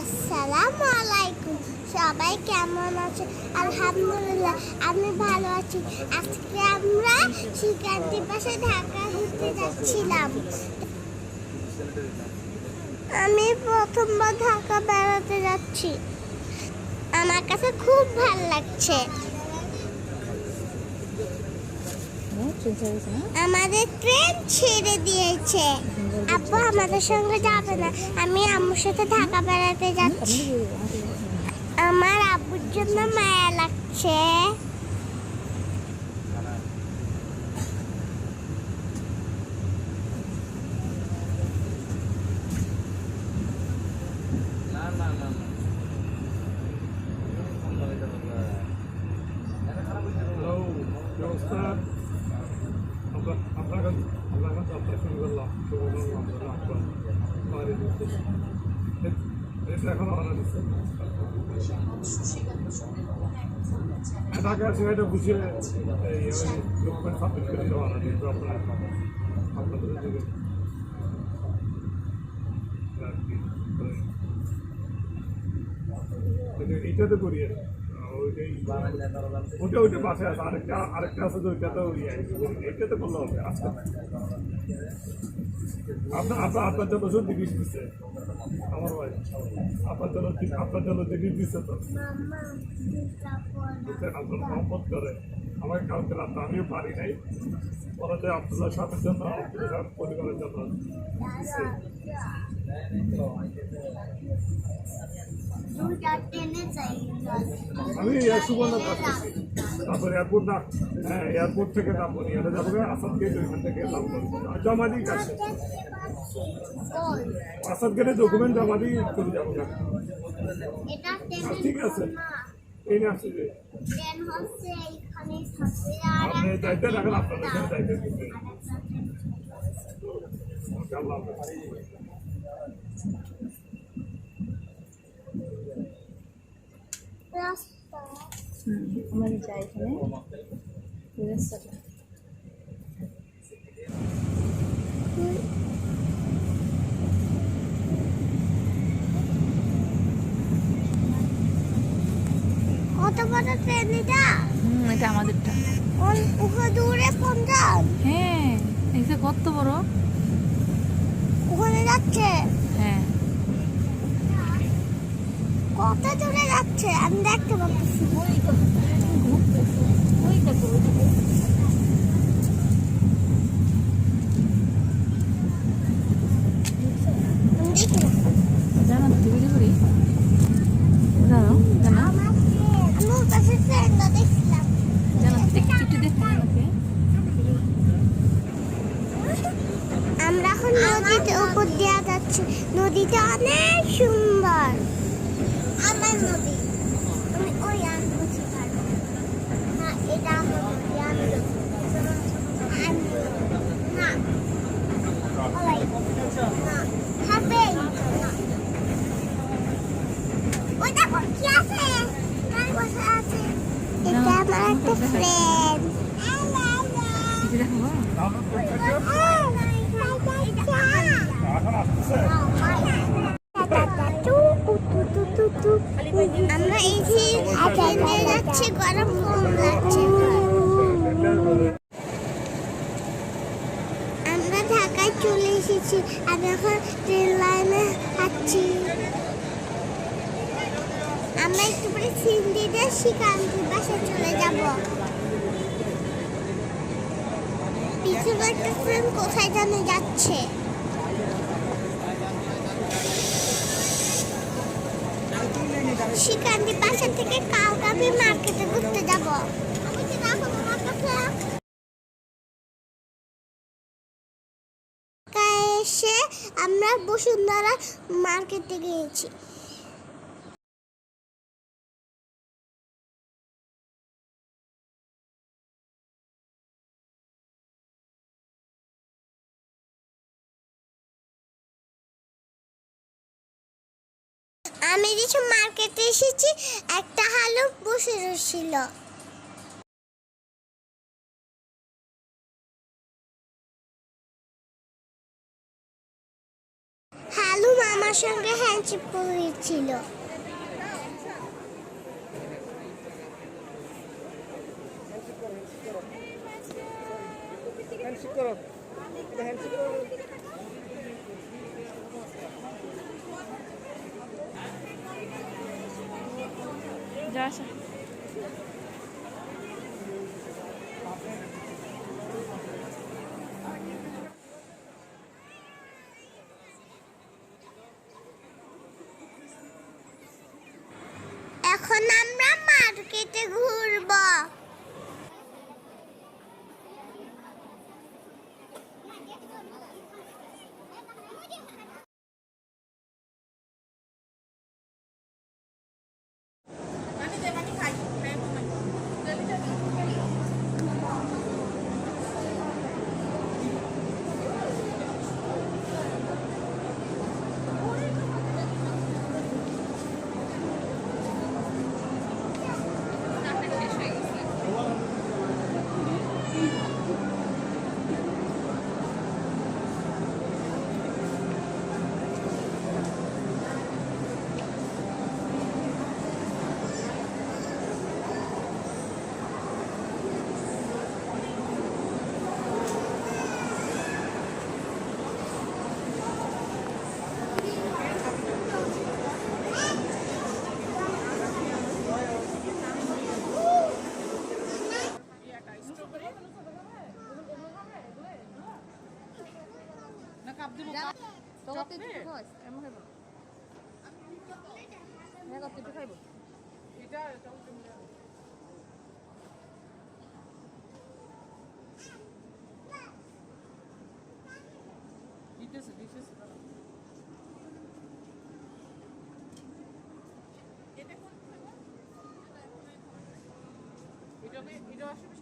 আসসালামু আলাইকুম সবাই কেমন আছে? আলহামদুলিল্লাহ আমি ভালো আছি। আজকে আমরা শিকান্তির পাশে ঢাকা ঘুরতে যাচ্ছিলাম। আমি প্রথমবার ঢাকা বেড়াতে যাচ্ছি। আমার কাছে খুব ভালো লাগছে। আমাদের ট্রেন ছেড়ে দিয়েছে। আপু আমাদের সঙ্গে যাবে না। আমি আম্মুর সাথে ঢাকা বেড়াতে যাচ্ছি। আমার আব্বুর জন্য মায়া লাগছে হ্যালো ব্যবস্থা আমরা আপনার কাছে আপনার কাছে যাত্রা শুরু করলাম শুভ আপনার ঢাকা আছে এটা ওই ডকুমেন্ট সাবমিট করে দেওয়া আপনার আপনাদের এইটাতে করিয়ে ওইটাই ওটা ওইটা পাশে আছে আরেকটা আরেকটা আছে তো এটা তো করলে হবে আজকে আপনার আপনার আপনার জন্য শুধু জিনিস দিচ্ছে আমার ভাই আপনার জন্য আপনার জন্য জিনিস দিচ্ছে তো। আপনার মহম্মদ করে। আমাকে কালকে রাত্রে আমিও পারি নাই। যে আপনার সাথে জন্য সাথে পরিবারের জন্য। আমি সুবর্ণ আসতেছি তারপর এয়ারপোর্ট না হ্যাঁ এয়ারপোর্ট থেকে নামবো নিয়ে যাব আসাদ গেট ওইখান থেকে নামবো। জমা দিই কাছে আসাদ গেটে ডকুমেন্ট জমা দিই চলে যাব না ঠিক আছে। না এই না আসছে যে ট্রেন হচ্ছে এইখানে থাকবে আর আপনি দায়িত্ব রাখেন আপনাদের সাথে দায়িত্ব দিতে আল্লাহ হাফেজ। রাস্তা আমরা যাই এখানে রাস্তাটা কত বড় ট্রেন এটা হুম এটা আমাদেরটা। ওখানে দূরে পঞ্চাশ হ্যাঁ এই কত বড়? ওখানে যাচ্ছে? হ্যাঁ। কত দূরে যাচ্ছে? আমি দেখতে পাচ্ছি। আমি দেখি না। জানো ভিডিও করি জানো জানো আমার ট্রেন। আমি ওর পাশে ট্রেনটা দেখছিলাম জানো একটু একটু দেখো আমাকে আমরা এখন উপর দেওয়া যাচ্ছে। নদীটা অনেক সুন্দর। আমার নদী। আমি ওই আম বুঝতে পারব। না এটা আমার নদী আমি আমি না না হবে। না ওই দেখো কি আছে? কার বসে আছে? এটা আমার একটা ফ্রেন্ড আমরা ঢাকায় চলে এসেছি আমি এখন ট্রেন লাইনে যাচ্ছি আমরা একটু পরে সিন্দিতে শিকান্তির বাসায় চলে যাব। পিছনে একটা থেকে কালকে মার্কেটে ঘুরতে যাব। আমি কি রাখব তোমার কাছে এসে আমরা বসুন্ধরা মার্কেটে গিয়েছি। আমি কিছু মার্কেটে এসেছি একটা হালু বসে ছিল হালু মামার সঙ্গে হ্যান্ডশিপ করেছিল। আসা এখন আমরা মার্কেটে ঘুরবো। তুই একটু খাওয়াস এমন খাইব হ্যাঁ কত একটু খাইব? যেন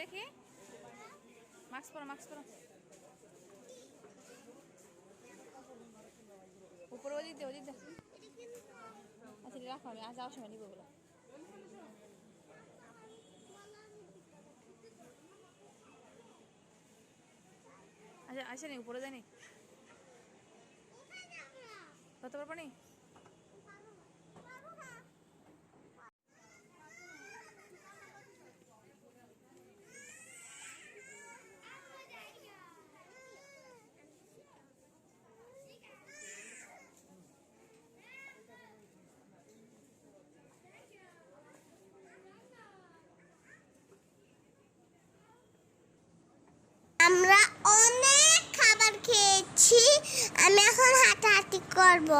দেখি। মাস্ক পরো মাস্ক পরো। উপরে ওদিক দে ওদিক দে। আচ্ছা রাখো, আমি আজ যাওয়ার সময় নিবো বলো আচ্ছা আসেনি উপরে যায়নি কত পারব আমরা অনেক খাবার খেয়েছি। আমি এখন হাঁটাহাঁটি করব।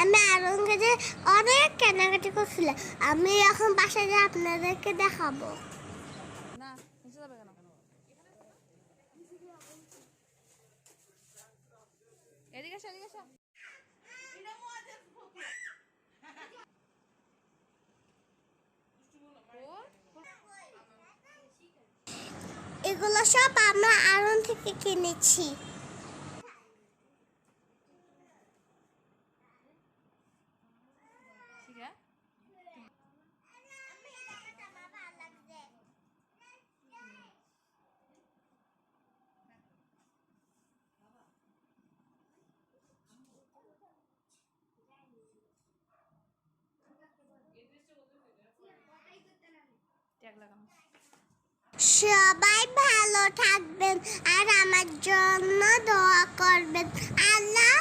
আমি আরঙ্গেজে অনেক কেনাকাটি করছিলাম। আমি এখন বাসায় যে আপনাদেরকে দেখাবো না নিচে যাবে কেন এদিকে আসো এদিকে আসো এগুলো সব আমরা আড়ং থেকে কিনেছি। ট্যাগ লাগানো। সবাই ভালো থাকবেন আর আমার জন্য দোয়া করবেন। আল্লাহ